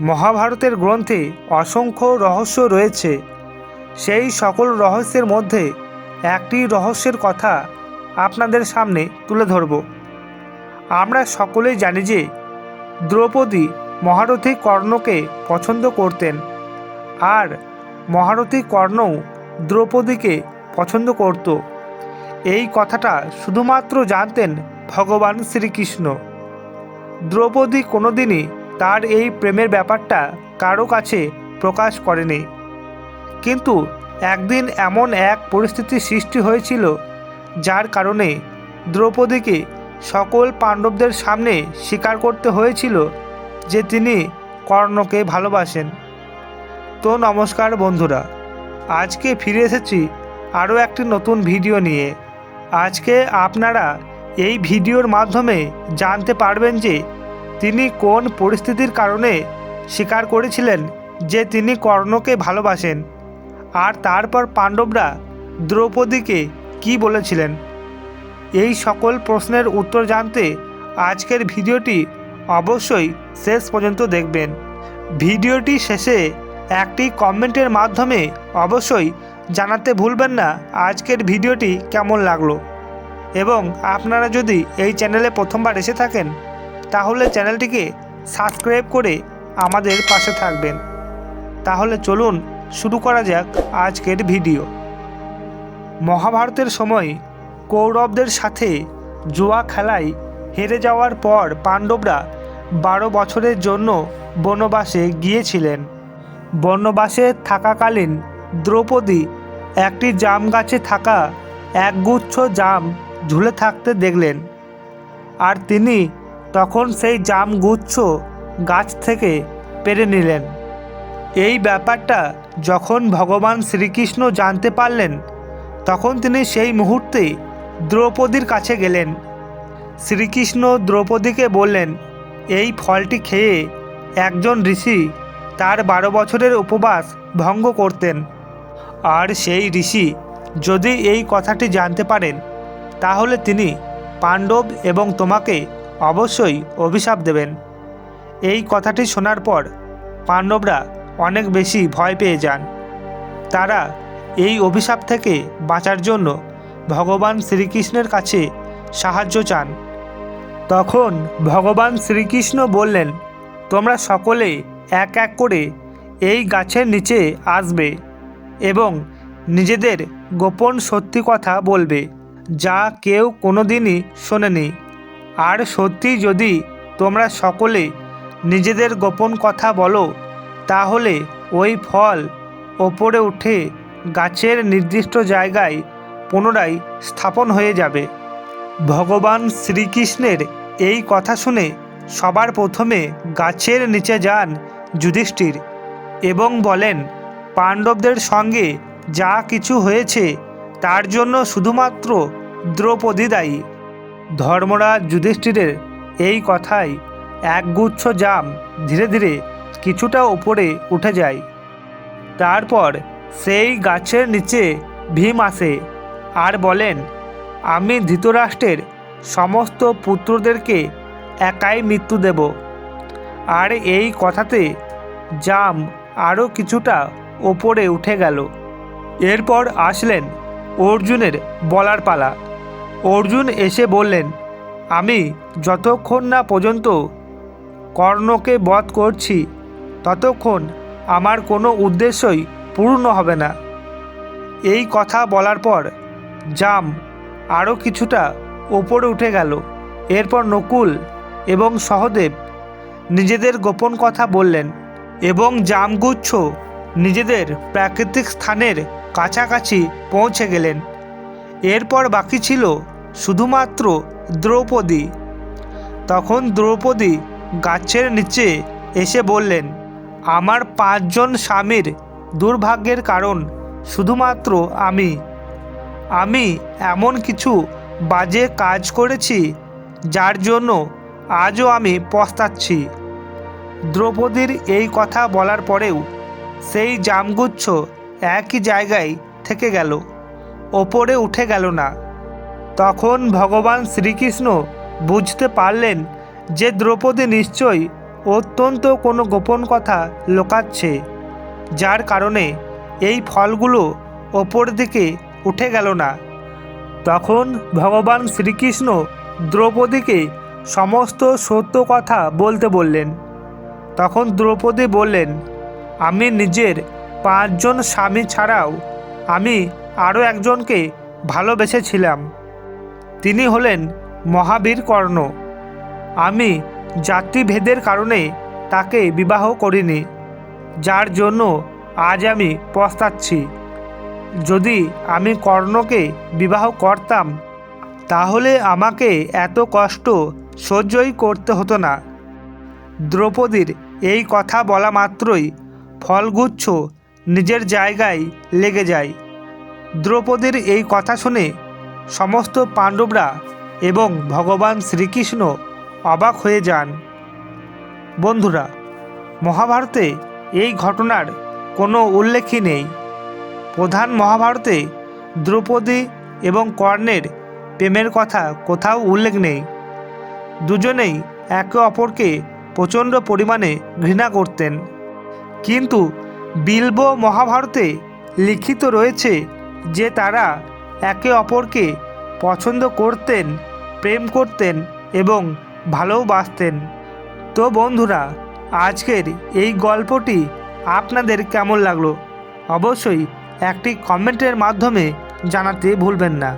মহাভারতের গ্রন্থে অসংখ্য রহস্য রয়েছে। সেই সকল রহস্যের মধ্যে একটি রহস্যের কথা আপনাদের সামনে তুলে ধরব। আমরা সকলেই জানি যে দ্রৌপদী মহারথী কর্ণকে পছন্দ করতেন আর মহারথী কর্ণও দ্রৌপদীকে পছন্দ করত। এই কথাটা শুধুমাত্র জানতেন ভগবান শ্রীকৃষ্ণ। দ্রৌপদী কোনোদিনই তার এই প্রেমের ব্যাপারটা কারও কাছে প্রকাশ করেনি। কিন্তু একদিন এমন এক পরিস্থিতি সৃষ্টি হয়েছিল, যার কারণে দ্রৌপদীকে সকল পাণ্ডবদের সামনে স্বীকার করতে হয়েছিল যে তিনি কর্ণকে ভালোবাসেন। তো নমস্কার বন্ধুরা, আজকে ফিরে এসেছি আরও একটি নতুন ভিডিও নিয়ে। আজকে আপনারা এই ভিডিওর মাধ্যমে জানতে পারবেন যে তিনি কোন পরিস্থিতির কারণে স্বীকার করেছিলেন যে তিনি কর্ণকে ভালোবাসেন? আর তারপর পাণ্ডবরা দ্রৌপদীকে কি বলেছিলেন? এই সকল প্রশ্নের উত্তর জানতে আজকের ভিডিওটি অবশ্যই শেষ পর্যন্ত দেখবেন। ভিডিওটি শেষে একটি কমেন্টের মাধ্যমে অবশ্যই জানাতে ভুলবেন না আজকের ভিডিওটি কেমন লাগল। এবং আপনারা যদি এই চ্যানেলে প্রথমবার এসে থাকেন তাহলে চ্যানেলটিকে সাবস্ক্রাইব করে আমাদের পাশে থাকবেন। তাহলে চলুন শুরু করা যাক আজকের ভিডিও। মহাভারতের সময় কৌরবদের সাথে জুয়া খেলায় হেরে যাওয়ার পর পাণ্ডবরা বারো বছরের জন্য বনবাসে গিয়েছিলেন। বনবাসে থাকাকালীন দ্রৌপদী একটি জাম গাছে থাকা একগুচ্ছ জাম ঝুলে থাকতে দেখলেন। আর তিনি তখন সেই জাম গুচ্ছ গাছ থেকে পেরে নিলেন। এই ব্যাপারটা যখন ভগবান শ্রীকৃষ্ণ জানতে পারলেন, তখন তিনি সেই মুহূর্তে দ্রৌপদীর কাছে গেলেন। শ্রীকৃষ্ণ দ্রৌপদীকে বললেন, এই ফলটি খেয়ে একজন ঋষি তার বারো বছরের উপবাস ভঙ্গ করতেন। আর সেই ঋষি যদি এই কথাটি জানতে পারেন, তাহলে তিনি পাণ্ডব এবং তোমাকে অবশ্যই অভিশাপ দেবেন। এই কথাটি শোনার পর পাণ্ডবরা অনেক বেশি ভয় পেয়ে যান। তারা এই অভিশাপ থেকে বাঁচার জন্য ভগবান শ্রীকৃষ্ণের কাছে সাহায্য চান। তখন ভগবান শ্রীকৃষ্ণ বললেন, তোমরা সকলে এক এক করে এই গাছের নিচে আসবে এবং নিজেদের গোপন সত্যি কথা বলবে, যা কেউ কোনোদিনই শোনেনি। আর সত্যি যদি তোমরা সকলে নিজেদের গোপন কথা বলো, তাহলে ওই ফল ওপরে উঠে গাছের নির্দিষ্ট জায়গায় পুনরায় স্থাপন হয়ে যাবে। ভগবান শ্রীকৃষ্ণের এই কথা শুনে সবার প্রথমে গাছের নিচে যান যুধিষ্ঠির এবং বলেন, পাণ্ডবদের সঙ্গে যা কিছু হয়েছে, তার জন্য শুধুমাত্র দ্রৌপদী দায়ী। ধর্মরাজ যুধিষ্ঠিরের এই কথায় একগুচ্ছ জাম ধীরে ধীরে কিছুটা উপরে উঠে যায়। তারপর সেই গাছের নিচে ভীম আসে আর বলেন, আমি ধৃতরাষ্ট্রের সমস্ত পুত্রদেরকে একাই মৃত্যু দেব। আর এই কথাতে জাম আরও কিছুটা ওপরে উঠে গেল। এরপর আসলেন অর্জুনের বলার পালা। অর্জুন এসে বললেন, আমি যতক্ষণ না পর্যন্ত কর্ণকে বধ করছি, ততক্ষণ আমার কোনো উদ্দেশ্যই পূর্ণ হবে না। এই কথা বলার পর জাম আরও কিছুটা ওপরে উঠে গেল। এরপর নকুল এবং সহদেব নিজেদের গোপন কথা বললেন এবং জামগুচ্ছ নিজেদের প্রাকৃতিক স্থানের কাছাকাছি পৌঁছে গেলেন। এরপর বাকি ছিল শুধুমাত্র দ্রৌপদী। তখন দ্রৌপদী গাছের নিচে এসে বললেন, আমার পাঁচজন স্বামীর দুর্ভাগ্যের কারণ শুধুমাত্র আমি। আমি এমন কিছু বাজে কাজ করেছি যার জন্য আজও আমি পস্তাচ্ছি। দ্রৌপদীর এই কথা বলার পরেও সেই জামগুচ্ছ একই জায়গায় থেকে গেল, ওপরে উঠে গেল না। তখন ভগবান শ্রীকৃষ্ণ বুঝতে পারলেন যে দ্রৌপদী নিশ্চয়ই অত্যন্ত কোনো গোপন কথা লোকাচ্ছে, যার কারণে এই ফলগুলো ওপর দিকে উঠে গেল না। তখন ভগবান শ্রীকৃষ্ণ দ্রৌপদীকে সমস্ত সত্য কথা বলতে বললেন। তখন দ্রৌপদী বললেন, আমি নিজের পাঁচজন স্বামী ছাড়াও আমি আরও একজনকে ভালোবেসেছিলাম। তিনি হলেন মহাবীর কর্ণ। আমি জাতিভেদের কারণে তাকে বিবাহ করিনি, যার জন্য আজ আমি পস্তাচ্ছি। যদি আমি কর্ণকে বিবাহ করতাম, তাহলে আমাকে এত কষ্ট সহ্যই করতে হতো না। দ্রৌপদীর এই কথা বলা মাত্রই ফলগুচ্ছ নিজের জায়গায় লেগে যায়। দ্রৌপদীর এই কথা শুনে সমস্ত পাণ্ডবরা এবং ভগবান শ্রীকৃষ্ণ অবাক হয়ে যান। বন্ধুরা, মহাভারতে এই ঘটনার কোনো উল্লেখই নেই। প্রধান মহাভারতে দ্রৌপদী এবং কর্ণের প্রেমের কথা কোথাও উল্লেখ নেই। দুজনেই একে অপরকে প্রচণ্ড পরিমাণে ঘৃণা করতেন। কিন্তু বিলব মহাভারতে লিখিত রয়েছে যে তারা একে অপরকে পছন্দ করতেন, প্রেম করতেন এবং ভালোবাসতেন। তো বন্ধুরা, আজকের এই গল্পটি আপনাদের কেমন লাগল? অবশ্যই একটি কমেন্টের মাধ্যমে জানাতে ভুলবেন না।